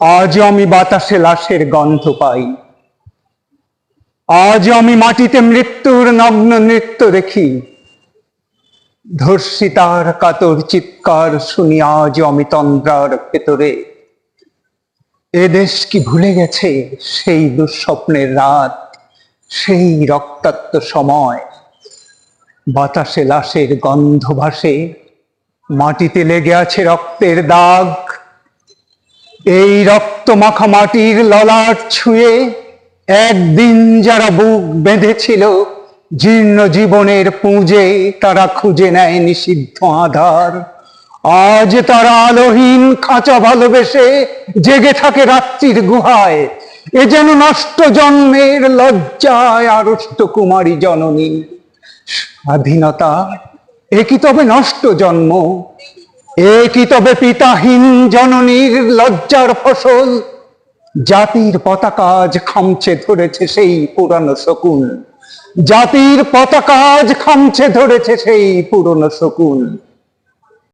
আজ আমি বাতাসে লাশের গন্ধ পাই। আজ আমি মাটিতে মৃত্যুর নগ্ন নৃত্য দেখি। ধর্ষিতার কাতর চিৎকার শুনি আজ আমি তন্দ্রার ভেতরে। এ দেশ কি ভুলে গেছে সেই দুঃস্বপ্নের রাত, সেই রক্তাক্ত সময়? বাতাসে লাশের গন্ধ ভাসে, মাটিতে লেগে আছে রক্তের দাগ এই রক্ত মাখা মাটির ললাট ছুঁয়ে একদিন যারা বুক বেঁধেছিল, জীর্ণ জীবনের পুঁজে তারা খুঁজে নেয় নিষিদ্ধ আধার। আজ তারা আলোহীন খাঁচা ভালোবেসে জেগে থাকে রাত্রির গুহায়। এ যেন নষ্ট জন্মের লজ্জায় আড়ষ্ট কুমারী জননী। স্বাধীনতা, এ কি তবে নষ্ট জন্ম? এ কি তবে পিতাহীন জননীর লজ্জার ফসল। জাতির পতাকাজ খামছে ধরেছে সেই পুরানো শকুন। জাতির পতাকাজ খামছে ধরেছে সেই পুরনো শকুন।